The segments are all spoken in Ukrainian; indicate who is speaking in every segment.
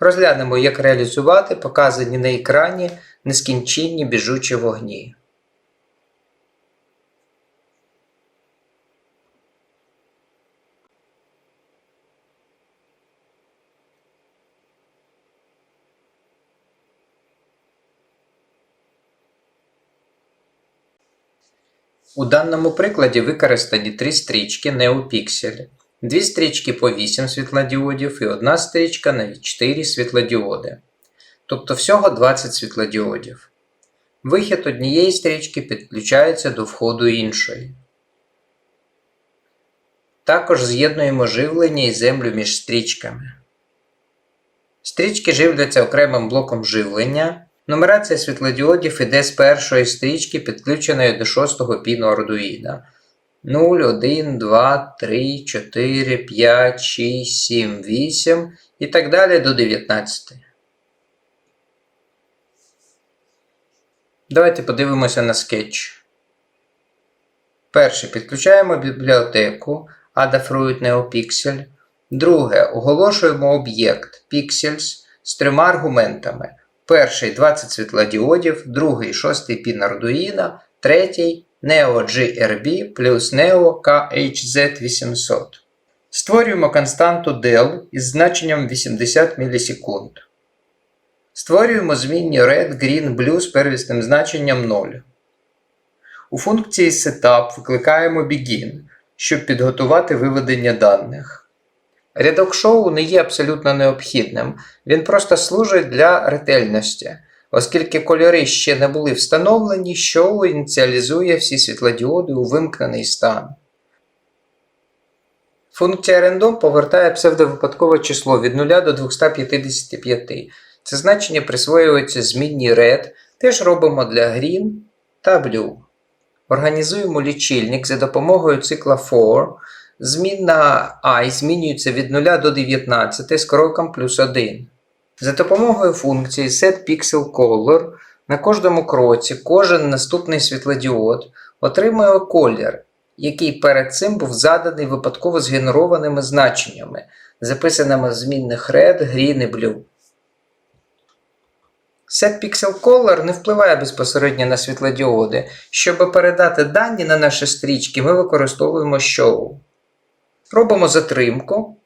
Speaker 1: Розглянемо, як реалізувати показані на екрані нескінченні біжучі вогні. У даному прикладі використані три стрічки NeoPixel, дві стрічки по 8 світлодіодів і одна стрічка на 4 світлодіоди. Тобто всього 20 світлодіодів. Вихід однієї стрічки підключається до входу іншої. Також з'єднуємо живлення і землю між стрічками. Стрічки живляться окремим блоком живлення. Нумерація світлодіодів іде з першої стрічки, підключеної до шостого піну Arduino. 0, 1, 2, 3, 4, 5, 6, 7, 8 і так далі до 19. Давайте подивимося на скетч. Перше. Підключаємо бібліотеку Adafruit NeoPixel. Друге. Оголошуємо об'єкт Pixels з трьома аргументами. Перший 20 світлодіодів, другий 6 пін Arduino, третій Neo GRB плюс Neo KHZ800. Створюємо константу del із значенням 80 мілісекунд. Створюємо змінні Red, Green, Blue з первісним значенням 0. У функції Setup викликаємо Begin, щоб підготувати виведення даних. Рядок шоу не є абсолютно необхідним, він просто служить для ретельності, оскільки кольори ще не були встановлені, шоу ініціалізує всі світлодіоди у вимкнений стан. Функція random повертає псевдовипадкове число від 0 до 255. Це значення присвоюється змінні red, теж робимо для green та blue. Організуємо лічильник за допомогою цикла for. Змінна і змінюється від 0 до 19 з кроком плюс 1. За допомогою функції setPixelColor на кожному кроці кожен наступний світлодіод отримує колір, який перед цим був заданий випадково згенерованими значеннями, записаними в змінних Red, Green і Blue. SetPixelColor не впливає безпосередньо на світлодіоди. Щоб передати дані на наші стрічки, ми використовуємо Show. Робимо затримку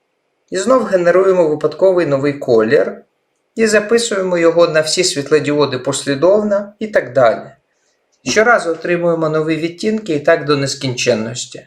Speaker 1: і знов генеруємо випадковий новий колір і записуємо його на всі світлодіоди послідовно і так далі. Щоразу отримуємо нові відтінки і так до нескінченності.